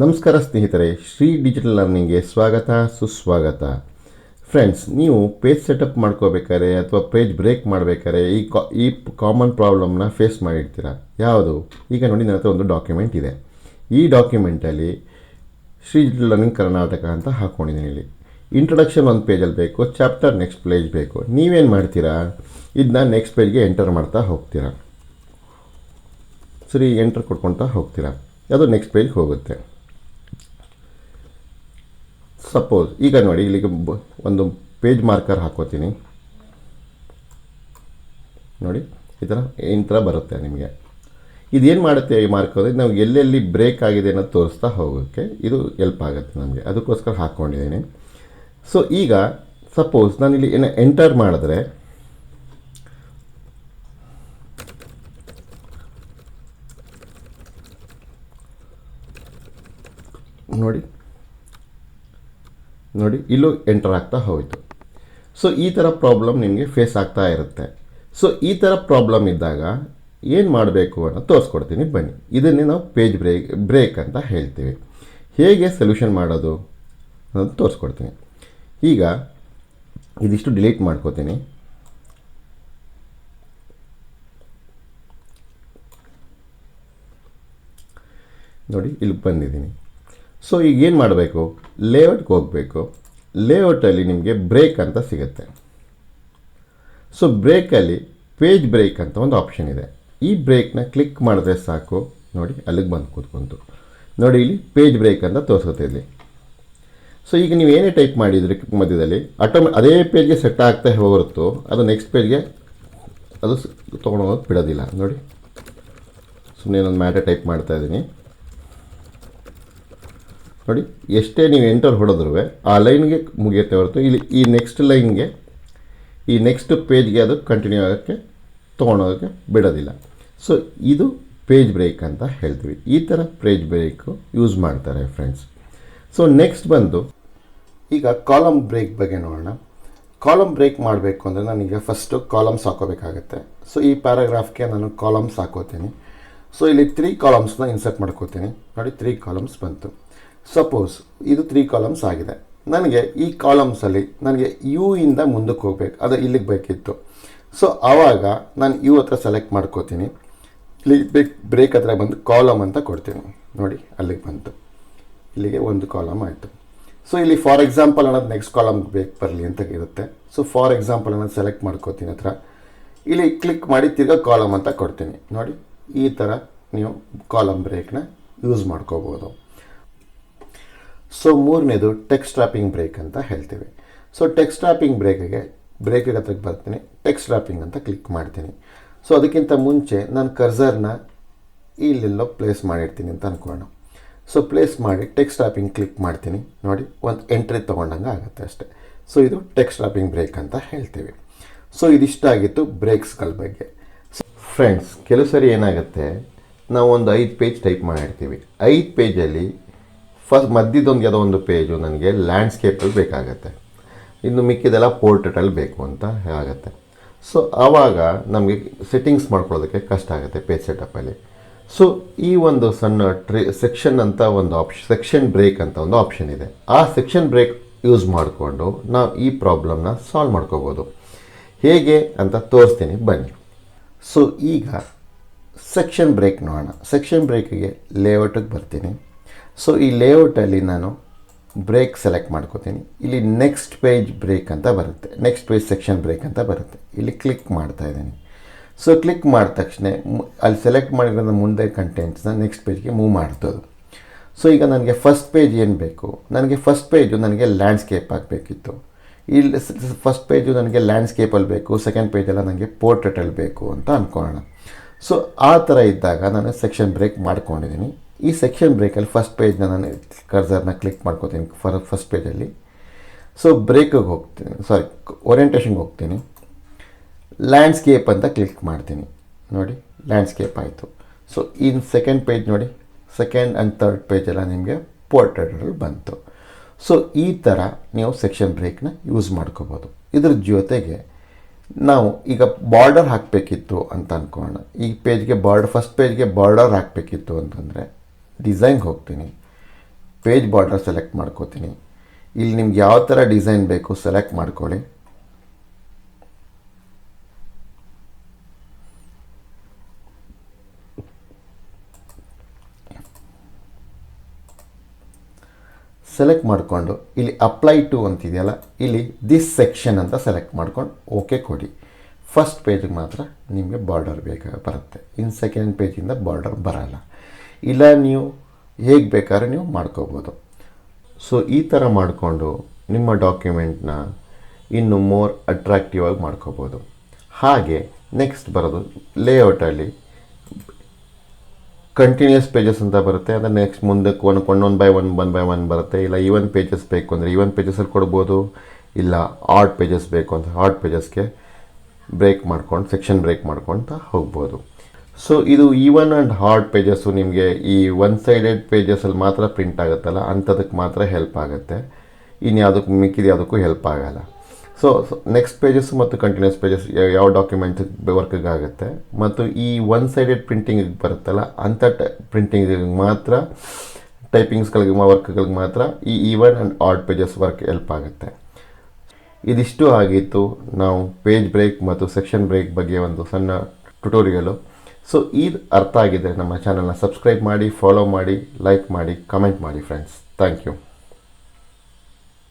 ನಮಸ್ಕಾರ ಸ್ನೇಹಿತರೆ, ಶ್ರೀ ಡಿಜಿಟಲ್ ಲರ್ನಿಂಗ್ಗೆ ಸ್ವಾಗತ, ಸುಸ್ವಾಗತ. ಫ್ರೆಂಡ್ಸ್ ನೀವು ಪೇಜ್ ಸೆಟಪ್ ಮಾಡ್ಕೋಬೇಕಾದ್ರೆ ಅಥವಾ ಪೇಜ್ ಬ್ರೇಕ್ ಮಾಡಬೇಕಾದ್ರೆ ಈ ಕಾ ಈ ಕಾಮನ್ ಪ್ರಾಬ್ಲಮ್ನ ಫೇಸ್ ಮಾಡಿರ್ತೀರ? ಯಾವುದು? ಈಗ ನೋಡಿ ನನ್ನ ಹತ್ರ ಒಂದು ಡಾಕ್ಯುಮೆಂಟ್ ಇದೆ. ಈ ಡಾಕ್ಯುಮೆಂಟಲ್ಲಿ ಶ್ರೀ ಡಿಜಿಟಲ್ ಲರ್ನಿಂಗ್ ಕರ್ನಾಟಕ ಅಂತ ಹಾಕ್ಕೊಂಡಿದ್ದೀನಿ ಇಲ್ಲಿ. ಇಂಟ್ರೊಡಕ್ಷನ್ ಒಂದು ಪೇಜಲ್ಲಿ ಬೇಕು ಚಾಪ್ಟರ್ ನೆಕ್ಸ್ಟ್ ಪೇಜ್ ಬೇಕು. ನೀವೇನು ಮಾಡ್ತೀರಾ? ಇದನ್ನ ನೆಕ್ಸ್ಟ್ ಪೇಜ್ಗೆ ಎಂಟರ್ ಮಾಡ್ತಾ ಹೋಗ್ತೀರಾ. ಸರಿ ಎಂಟರ್ ಕೊಟ್ಕೊಳ್ತಾ ಹೋಗ್ತೀರಾ. ಅದು ನೆಕ್ಸ್ಟ್ ಪೇಜ್ಗೆ ಹೋಗುತ್ತೆ. ಸಪೋಸ್ ಈಗ ನೋಡಿ, ಇಲ್ಲಿಗೆ ಒಂದು ಪೇಜ್ ಮಾರ್ಕರ್ ಹಾಕೋತೀನಿ. ನೋಡಿ, ಈ ಥರ ಈ ಥರ ಬರುತ್ತೆ ನಿಮಗೆ. ಇದೇನು ಮಾಡುತ್ತೆ ಈ ಮಾರ್ಕರ್ ನಾವು ಎಲ್ಲೆಲ್ಲಿ ಬ್ರೇಕ್ ಆಗಿದೆ ಅನ್ನೋದು ತೋರಿಸ್ತಾ ಹೋಗೋಕ್ಕೆ ಇದು ಎಲ್ಪ್ ಆಗುತ್ತೆ ನಮಗೆ. ಅದಕ್ಕೋಸ್ಕರ ಹಾಕ್ಕೊಂಡಿದ್ದೀನಿ ಸೊ ಈಗ ಸಪೋಸ್ ನಾನಿಲ್ಲಿ ಏನು ಎಂಟರ್ ಮಾಡಿದ್ರೆ, ನೋಡಿ ನೋಡಿ, ಇಲ್ಲೂ ಎಂಟರ್ ಆಗ್ತಾ ಹೋಯಿತು. ಸೊ ಈ ಥರ ಪ್ರಾಬ್ಲಮ್ ನಿಮಗೆ ಫೇಸ್ ಆಗ್ತಾ ಇರುತ್ತೆ. ಸೊ ಈ ಥರ ಪ್ರಾಬ್ಲಮ್ ಇದ್ದಾಗ ಏನು ಮಾಡಬೇಕು ಅಂತ ತೋರಿಸ್ಕೊಡ್ತೀನಿ ಬನ್ನಿ. ಇದನ್ನೇ ನಾವು ಪೇಜ್ ಬ್ರೇಕ್ ಬ್ರೇಕ್ ಅಂತ ಹೇಳ್ತೀವಿ. ಹೇಗೆ ಸೊಲ್ಯೂಷನ್ ಮಾಡೋದು ಅನ್ನೋದು ತೋರಿಸ್ಕೊಡ್ತೀನಿ. ಈಗ ಇದಿಷ್ಟು ಡಿಲೀಟ್ ಮಾಡ್ಕೋತೀನಿ. ನೋಡಿ, ಇಲ್ಲಿ ಬಂದಿದ್ದೀನಿ. ಸೊ ಈಗ ಏನು ಮಾಡಬೇಕು? ಲೇಔಟ್ಗೆ ಹೋಗಬೇಕು. ಲೇಔಟಲ್ಲಿ ನಿಮಗೆ ಬ್ರೇಕ್ ಅಂತ ಸಿಗುತ್ತೆ. ಸೊ ಬ್ರೇಕಲ್ಲಿ ಪೇಜ್ ಬ್ರೇಕ್ ಅಂತ ಒಂದು ಆಪ್ಷನ್ ಇದೆ. ಈ ಬ್ರೇಕ್ನ ಕ್ಲಿಕ್ ಮಾಡಿದ್ರೆ ಸಾಕು. ನೋಡಿ, ಅಲ್ಲಿಗೆ ಬಂದು ಕೂತ್ಕೊಂತು. ನೋಡಿ, ಇಲ್ಲಿ ಪೇಜ್ ಬ್ರೇಕ್ ಅಂತ ತೋರಿಸುತ್ತೆ ಇಲ್ಲಿ. ಸೊ ಈಗ ನೀವು ಏನೇ ಟೈಪ್ ಮಾಡಿದರೆ ಮಧ್ಯದಲ್ಲಿ ಆಟೋಮೆ ಅದೇ ಪೇಜ್ಗೆ ಸೆಟ್ ಆಗ್ತಾ ಹೊರತು, ಅದು ನೆಕ್ಸ್ಟ್ ಪೇಜ್ಗೆ ಅದು ತೊಗೊಂಡೋಗೋದು ಬಿಡೋದಿಲ್ಲ. ನೋಡಿ ಸುಮ್ಮನೆ ಒಂದು ಮ್ಯಾಟರ್ ಟೈಪ್ ಮಾಡ್ತಾ ಇದ್ದೀನಿ. ನೋಡಿ, ಎಷ್ಟೇ ನೀವು ಎಂಟರ್ ಹೊಡೆದ್ರೂ ಆ ಲೈನ್ಗೆ ಮುಗಿಯುತ್ತೆ ಹೊರತು ಇಲ್ಲಿ ಈ ನೆಕ್ಸ್ಟ್ ಲೈನ್ಗೆ ಈ ನೆಕ್ಸ್ಟ್ ಪೇಜ್ಗೆ ಅದು ಕಂಟಿನ್ಯೂ ಆಗೋಕ್ಕೆ, ತೊಗೊಳೋದಕ್ಕೆ ಬಿಡೋದಿಲ್ಲ. ಸೊ ಇದು ಪೇಜ್ ಬ್ರೇಕ್ ಅಂತ ಹೇಳ್ತೀವಿ. ಈ ಥರ ಪೇಜ್ ಬ್ರೇಕು ಯೂಸ್ ಮಾಡ್ತಾರೆ ಫ್ರೆಂಡ್ಸ್ ಸೊ ನೆಕ್ಸ್ಟ್ ಬಂದು, ಈಗ ಕಾಲಮ್ ಬ್ರೇಕ್ ಬಗ್ಗೆ ನೋಡೋಣ. ಕಾಲಮ್ ಬ್ರೇಕ್ ಮಾಡಬೇಕು ಅಂದರೆ ನನಗೆ ಫಸ್ಟು ಕಾಲಮ್ಸ್ ಹಾಕೋಬೇಕಾಗತ್ತೆ. ಸೊ ಈ ಪ್ಯಾರಾಗ್ರಾಫ್ಗೆ ನಾನು ಕಾಲಮ್ಸ್ ಹಾಕೋತೀನಿ. ಸೊ ಇಲ್ಲಿ ತ್ರೀ ಕಾಲಮ್ಸ್ನ ಇನ್ಸರ್ಟ್ ಮಾಡ್ಕೋತೀನಿ. ನೋಡಿ ತ್ರೀ ಕಾಲಮ್ಸ್ ಬಂತು. ಸಪೋಸ್ ಇದು ತ್ರೀ ಕಾಲಮ್ಸ್ ಆಗಿದೆ. ನನಗೆ ಈ ಕಾಲಮ್ಸಲ್ಲಿ ನನಗೆ ಯು ಇಂದ ಮುಂದಕ್ಕೆ ಹೋಗ್ಬೇಕು. ಅದು ಇಲ್ಲಿಗೆ ಬೇಕಿತ್ತು. ಸೊ ಆವಾಗ ನಾನು ಯು ಹತ್ರ ಸೆಲೆಕ್ಟ್ ಮಾಡ್ಕೋತೀನಿ. ಇಲ್ಲಿ ಬ್ರೇಕ್ ಬ್ರೇಕ್ ಹತ್ರ ಬಂದು ಕಾಲಮ್ ಅಂತ ಕೊಡ್ತೀನಿ. ನೋಡಿ, ಅಲ್ಲಿಗೆ ಬಂತು. ಇಲ್ಲಿಗೆ ಒಂದು ಕಾಲಮ್ ಆಯಿತು. ಸೊ ಇಲ್ಲಿ ಫಾರ್ ಎಕ್ಸಾಂಪಲ್ ಅನ್ನೋದು ನೆಕ್ಸ್ಟ್ ಕಾಲಮ್ ಬೇಕು, ಬರಲಿ ಅಂತ ಇರುತ್ತೆ. ಸೊ ಫಾರ್ ಎಕ್ಸಾಂಪಲ್ ಅನ್ನೋದು ಸೆಲೆಕ್ಟ್ ಮಾಡ್ಕೋತೀನಿ ಹತ್ರ. ಇಲ್ಲಿ ಕ್ಲಿಕ್ ಮಾಡಿ ತಿರ್ಗಾ ಕಾಲಮ್ ಅಂತ ಕೊಡ್ತೀನಿ. ನೋಡಿ, ಈ ಥರ ನೀವು ಕಾಲಮ್ ಬ್ರೇಕ್ನ ಯೂಸ್ ಮಾಡ್ಕೋಬೋದು. ಸೊ ಮೂರನೇದು ಟೆಕ್ಸ್ಟ್ ಟ್ರಾಪಿಂಗ್ ಬ್ರೇಕ್ ಅಂತ ಹೇಳ್ತೀವಿ. ಸೊ ಟೆಕ್ಸ್ಟ್ ಟ್ರಾಪಿಂಗ್ ಬ್ರೇಕ್ಗೆ ಬ್ರೇಕಿಗೆ ಹತ್ರಕ್ಕೆ ಬರ್ತೀನಿ. ಟೆಕ್ಸ್ಟ್ ಟ್ರಾಪಿಂಗ್ ಅಂತ ಕ್ಲಿಕ್ ಮಾಡ್ತೀನಿ. ಸೊ ಅದಕ್ಕಿಂತ ಮುಂಚೆ ನಾನು ಕರ್ಸರ್ನ ಇಲ್ಲೆಲ್ಲೋ ಪ್ಲೇಸ್ ಮಾಡಿರ್ತೀನಿ ಅಂತ ಅಂದ್ಕೊಳ್ಳೋಣ ಸೊ ಪ್ಲೇಸ್ ಮಾಡಿ ಟೆಕ್ಸ್ಟ್ ಟ್ರಾಪಿಂಗ್ ಕ್ಲಿಕ್ ಮಾಡ್ತೀನಿ. ನೋಡಿ, ಒಂದು ಎಂಟ್ರಿ ತೊಗೊಂಡಂಗೆ ಆಗುತ್ತೆ ಅಷ್ಟೇ. ಸೊ ಇದು ಟೆಕ್ಸ್ಟ್ ಟ್ರಾಪಿಂಗ್ ಬ್ರೇಕ್ ಅಂತ ಹೇಳ್ತೀವಿ. ಸೊ ಇದಿಷ್ಟಾಗಿತ್ತು ಬ್ರೇಕ್ಸ್ಗಳ ಬಗ್ಗೆ. ಫ್ರೆಂಡ್ಸ್ ಕೆಲವು ಸರಿ ಏನಾಗುತ್ತೆ? ನಾವು ಒಂದು ಐದು ಪೇಜ್ ಟೈಪ್ ಮಾಡಿರ್ತೀವಿ. ಐದು ಪೇಜಲ್ಲಿ ಫಸ್ಟ್ ಮಧ್ಯದೊಂದು ಯಾವುದೋ ಒಂದು ಪೇಜು ನನಗೆ ಲ್ಯಾಂಡ್ಸ್ಕೇಪಲ್ಲಿ ಬೇಕಾಗತ್ತೆ. ಇನ್ನು ಮಿಕ್ಕಿದೆಲ್ಲ ಪೋರ್ಟ್ರೇಟಲ್ಲಿ ಬೇಕು ಅಂತ ಆಗುತ್ತೆ. ಸೊ ಆವಾಗ ನಮಗೆ ಸೆಟ್ಟಿಂಗ್ಸ್ ಮಾಡ್ಕೊಳ್ಳೋದಕ್ಕೆ ಕಷ್ಟ ಆಗುತ್ತೆ ಪೇಜ್ ಸೆಟಪ್ಪಲ್ಲಿ ಸೊ ಈ ಒಂದು ಸಣ್ಣ ಟ್ರೇ ಸೆಕ್ಷನ್ ಅಂತ ಒಂದು ಆಪ್ಷನ್ ಸೆಕ್ಷನ್ ಬ್ರೇಕ್ ಅಂತ ಒಂದು ಆಪ್ಷನ್ ಇದೆ. ಆ ಸೆಕ್ಷನ್ ಬ್ರೇಕ್ ಯೂಸ್ ಮಾಡಿಕೊಂಡು ನಾವು ಈ ಪ್ರಾಬ್ಲಮ್ನ ಸಾಲ್ವ್ ಮಾಡ್ಕೋಬೋದು. ಹೇಗೆ ಅಂತ ತೋರಿಸ್ತೀನಿ, ಬನ್ನಿ. ಸೊ ಈಗ ಸೆಕ್ಷನ್ ಬ್ರೇಕ್ ನೋಡೋಣ. ಸೆಕ್ಷನ್ ಬ್ರೇಕಿಗೆ ಲೇಔಟಿಗೆ ಬರ್ತೀನಿ. ಸೊ ಈ ಲೇಔಟಲ್ಲಿ ನಾನು ಬ್ರೇಕ್ ಸೆಲೆಕ್ಟ್ ಮಾಡ್ಕೋತೀನಿ. ಇಲ್ಲಿ ನೆಕ್ಸ್ಟ್ ಪೇಜ್ ಬ್ರೇಕ್ ಅಂತ ಬರುತ್ತೆ. ನೆಕ್ಸ್ಟ್ ಪೇಜ್ ಸೆಕ್ಷನ್ ಬ್ರೇಕ್ ಅಂತ ಬರುತ್ತೆ. ಇಲ್ಲಿ ಕ್ಲಿಕ್ ಮಾಡ್ತಾ ಇದ್ದೀನಿ. ಸೊ ಕ್ಲಿಕ್ ಮಾಡಿದ ತಕ್ಷಣ ಅಲ್ಲಿ ಸೆಲೆಕ್ಟ್ ಮಾಡಿರೋದು ಮುಂದೆ ಕಂಟೆಂಟ್ಸ್ನ ನೆಕ್ಸ್ಟ್ ಪೇಜ್ಗೆ ಮೂವ್ ಮಾಡ್ತದೆ ಸೊ ಈಗ ನನಗೆ ಫಸ್ಟ್ ಪೇಜ್ ಏನು ಬೇಕು? ನನಗೆ ಫಸ್ಟ್ ಪೇಜು ನನಗೆ ಲ್ಯಾಂಡ್ಸ್ಕೇಪ್ ಆಗಬೇಕಿತ್ತು ಇಲ್ಲಿ ಫಸ್ಟ್ ಪೇಜು ನನಗೆ ಲ್ಯಾಂಡ್ಸ್ಕೇಪಲ್ಲಿ ಬೇಕು. ಸೆಕೆಂಡ್ ಪೇಜೆಲ್ಲ ನನಗೆ ಪೋರ್ಟ್ರೇಟಲ್ಲಿ ಬೇಕು ಅಂತ ಅಂದ್ಕೊಳ್ಳೋಣ ಸೊ ಆ ಥರ ಇದ್ದಾಗ ನಾನು ಸೆಕ್ಷನ್ ಬ್ರೇಕ್ ಮಾಡ್ಕೊಂಡಿದ್ದೀನಿ. ಈ ಸೆಕ್ಷನ್ ಬ್ರೇಕಲ್ಲಿ ಫಸ್ಟ್ ಪೇಜ್ನ ನಾನು ಕರ್ಸರ್ನ ಕ್ಲಿಕ್ ಮಾಡ್ಕೋತೀನಿ ಫರ್ ಫಸ್ಟ್ ಪೇಜಲ್ಲಿ ಸೊ ಬ್ರೇಕಿಗೆ ಹೋಗ್ತೀನಿ ಸಾರಿ ಓರಿಯೆಂಟೇಷನ್ಗೆ ಹೋಗ್ತೀನಿ. ಲ್ಯಾಂಡ್ಸ್ಕೇಪ್ ಅಂತ ಕ್ಲಿಕ್ ಮಾಡ್ತೀನಿ. ನೋಡಿ ಲ್ಯಾಂಡ್ಸ್ಕೇಪ್ ಆಯಿತು. ಸೊ ಇನ್ ಸೆಕೆಂಡ್ ಪೇಜ್ ನೋಡಿ ಸೆಕೆಂಡ್ ಆ್ಯಂಡ್ ತರ್ಡ್ ಪೇಜೆಲ್ಲ ನಿಮಗೆ ಪೋರ್ಟ್ರೇಟಲ್ಲಿ ಬಂತು. ಸೊ ಈ ಥರ ನೀವು ಸೆಕ್ಷನ್ ಬ್ರೇಕ್ನ ಯೂಸ್ ಮಾಡ್ಕೋಬೋದು. ಇದ್ರ ಜೊತೆಗೆ ನಾವು ಈಗ ಬಾರ್ಡರ್ ಹಾಕಬೇಕಿತ್ತು ಅಂತ ಅಂದ್ಕೊಳ್ಳೋಣ ಈ ಪೇಜ್ಗೆ ಬಾರ್ಡರ್ ಫಸ್ಟ್ ಪೇಜ್ಗೆ ಬಾರ್ಡರ್ ಹಾಕಬೇಕಿತ್ತು ಅಂತಂದರೆ ಡಿಸೈನ್ಗೆ ಹೋಗ್ತೀನಿ. ಪೇಜ್ ಬಾರ್ಡರ್ ಸೆಲೆಕ್ಟ್ ಮಾಡ್ಕೋತೀನಿ. ಇಲ್ಲಿ ನಿಮ್ಗೆ ಯಾವ ಥರ ಡಿಸೈನ್ ಬೇಕು ಸೆಲೆಕ್ಟ್ ಮಾಡ್ಕೊಳ್ಳಿ. ಸೆಲೆಕ್ಟ್ ಮಾಡಿಕೊಂಡು ಇಲ್ಲಿ ಅಪ್ಲೈ ಟು ಅಂತಿದೆಯಲ್ಲ, ಇಲ್ಲಿ ದಿಸ್ ಸೆಕ್ಷನ್ ಅಂತ ಸೆಲೆಕ್ಟ್ ಮಾಡ್ಕೊಂಡು ಓಕೆ ಕೊಡಿ. ಫಸ್ಟ್ ಪೇಜಿಗೆ ಮಾತ್ರ ನಿಮಗೆ ಬಾರ್ಡರ್ ಬೇಕಾಗ ಬರುತ್ತೆ. ಇನ್ನು ಸೆಕೆಂಡ್ ಪೇಜಿಂದ ಬಾರ್ಡರ್ ಬರಲ್ಲ. ಇಲ್ಲ, ನೀವು ಹೇಗೆ ಬೇಕಾದ್ರೆ ನೀವು ಮಾಡ್ಕೋಬೋದು. ಸೊ ಈ ಥರ ಮಾಡಿಕೊಂಡು ನಿಮ್ಮ ಡಾಕ್ಯುಮೆಂಟ್ನ ಇನ್ನು ಮೋರ್ ಅಟ್ರಾಕ್ಟಿವ್ ಆಗಿ ಮಾಡ್ಕೋಬೋದು. ಹಾಗೆ ನೆಕ್ಸ್ಟ್ ಬರೋದು ಲೇಔಟಲ್ಲಿ ಕಂಟಿನ್ಯೂಸ್ ಪೇಜಸ್ ಅಂತ ಬರುತ್ತೆ. ಅದನ್ನು ನೆಕ್ಸ್ಟ್ ಮುಂದಕ್ಕೆ one one by one one by one ಬರುತ್ತೆ. ಇಲ್ಲ ಈವನ್ ಪೇಜಸ್ ಬೇಕು ಅಂದರೆ ಈವನ್ ಪೇಜಸಲ್ಲಿ ಕೊಡ್ಬೋದು. ಇಲ್ಲ ಆರ್ಟ್ ಪೇಜಸ್ ಬೇಕು ಅಂತ ಆರ್ಟ್ ಪೇಜಸ್ಗೆ ಬ್ರೇಕ್ ಮಾಡ್ಕೊಂಡು ಸೆಕ್ಷನ್ ಬ್ರೇಕ್ ಮಾಡ್ಕೊಳ್ತಾ ಹೋಗ್ಬೋದು. ಸೊ ಇದು ಈವನ್ ಆ್ಯಂಡ್ ಹಾರ್ಡ್ ಪೇಜಸ್ಸು ನಿಮಗೆ ಈ ಒನ್ ಸೈಡೆಡ್ ಪೇಜಸಲ್ಲಿ ಮಾತ್ರ ಪ್ರಿಂಟ್ ಆಗುತ್ತಲ್ಲ, ಅಂಥದಕ್ಕೆ ಮಾತ್ರ ಹೆಲ್ಪ್ ಆಗುತ್ತೆ. ಇನ್ನು ಯಾವುದಕ್ಕೂ ಮಿಕ್ಕಿದ ಯಾವುದಕ್ಕೂ ಹೆಲ್ಪ್ ಆಗಲ್ಲ. ಸೊ ನೆಕ್ಸ್ಟ್ ಪೇಜಸ್ ಮತ್ತು ಕಂಟಿನ್ಯೂಸ್ ಪೇಜಸ್ ಯಾವ ಡಾಕ್ಯುಮೆಂಟ್ ವರ್ಕಿಗೆ ಆಗುತ್ತೆ ಮತ್ತು ಈ ಒನ್ ಸೈಡೆಡ್ ಪ್ರಿಂಟಿಂಗ್ ಬರುತ್ತಲ್ಲ, ಅಂಥ ಟ ಪ್ರಿಂಟಿಂಗ್ ಮಾತ್ರ ಟೈಪಿಂಗ್ಸ್ಗಳಿಗೆ ವರ್ಕ್ಗಳಿಗೆ ಮಾತ್ರ ಈ even and odd pages work help ಆಗುತ್ತೆ. ಇದಿಷ್ಟು ಆಗಿತ್ತು. ನಾವು ಪೇಜ್ ಬ್ರೇಕ್ ಮತ್ತು ಸೆಕ್ಷನ್ ಬ್ರೇಕ್ ಬಗ್ಗೆ ಒಂದು ಸಣ್ಣ ಟ್ಯುಟೋರಿಯಲು ಸೊ ಇದು ಅರ್ಥ ಆಗಿದ್ದರೆ ನಮ್ಮ ಚಾನಲ್ನ ಸಬ್ಸ್ಕ್ರೈಬ್ ಮಾಡಿ ಫಾಲೋ ಮಾಡಿ ಲೈಕ್ ಮಾಡಿ ಕಮೆಂಟ್ ಮಾಡಿ ಫ್ರೆಂಡ್ಸ್ ಥ್ಯಾಂಕ್ ಯು